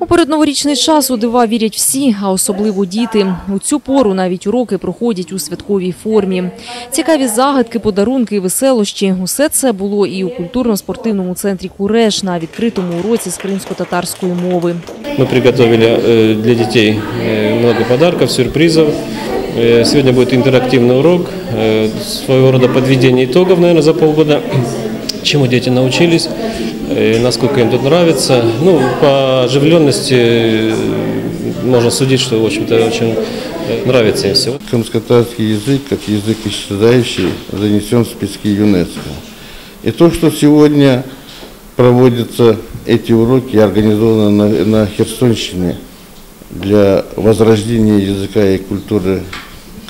У передноворічний час у дива вірять всі, а особливо діти. У цю пору навіть уроки проходять у святковій формі. Цікаві загадки, подарунки і веселощі – усе це було і у культурно-спортивному центрі «Куреш» на відкритому уроці з кримсько-татарської мови. Мы приготовили э, для детей э, много подарков, сюрпризов. Э, Сегодня будет интерактивный урок, э, своего рода подведение итогов, наверное, за полгода, чему дети научились, Насколько им тут нравится. Ну, по оживленности э, можно судить, что, в общем-то, очень э, нравится им все. Крымско-татарский язык, как язык исчезающий, занесен в списки ЮНЕСКО. И то, что сегодня проводятся эти уроки, организованы на, на Херсонщине для возрождения языка и культуры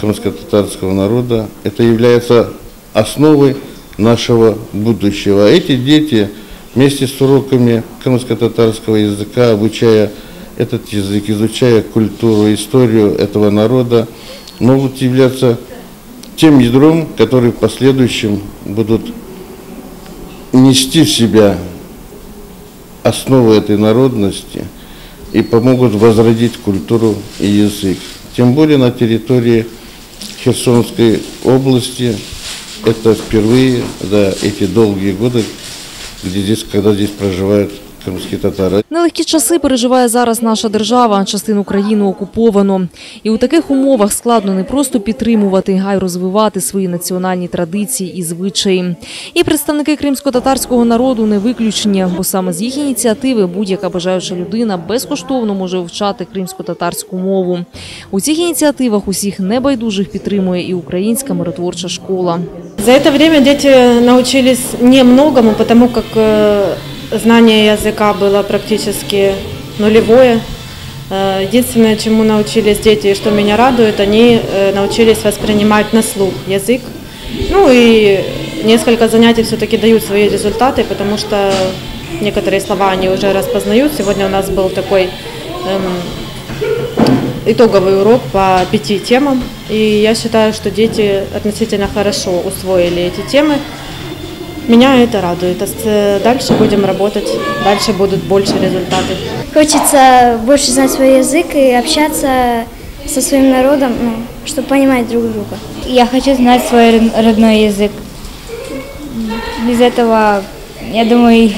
крымско-татарского народа, это является основой нашего будущего. А эти дети вместе с уроками крымско-татарского языка, обучая этот язык, изучая культуру, историю этого народа, могут являться тем ядром, который в последующем будут нести в себя основы этой народности и помогут возродить культуру и язык. Тем более на территории Херсонской области это впервые за эти долгие годы, здесь, когда здесь проживают крымские татары. Нелегкі часи переживає зараз наша держава, частину країни окуповано. І у таких умовах складно не просто підтримувати, а й розвивати свої національні традиції і звичаї. І представники кримсько-татарського народу не виключення, бо саме з їх ініціативи будь-яка бажаюча людина безкоштовно може вивчати кримсько-татарську мову. У цих ініціативах усіх небайдужих підтримує і українська миротворча школа. За это время дети научились немногому, потому как э, знание языка было практически нулевое. Э, Единственное, чему научились дети, и что меня радует, они э, научились воспринимать на слух язык. Ну и несколько занятий все-таки дают свои результаты, потому что некоторые слова они уже распознают. Сегодня у нас был такой эм, итоговый урок по пяти темам. И я считаю, что дети относительно хорошо усвоили эти темы. Меня это радует. А с- Дальше будем работать, дальше будут больше результаты. Хочется больше знать свой язык и общаться со своим народом, ну, чтобы понимать друг друга. Я хочу знать свой род- родной язык. Без этого, я думаю,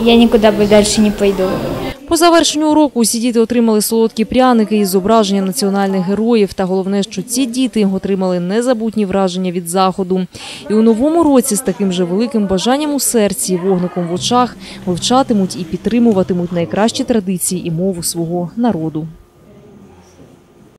я никуда бы дальше не пойду. По завершенню уроку усі діти отримали солодкі пряники із зображенням національних героїв. Та головне, що ці діти отримали незабутні враження від заходу. І у новому році з таким же великим бажанням у серці, вогником в очах вивчатимуть і підтримуватимуть найкращі традиції і мову свого народу.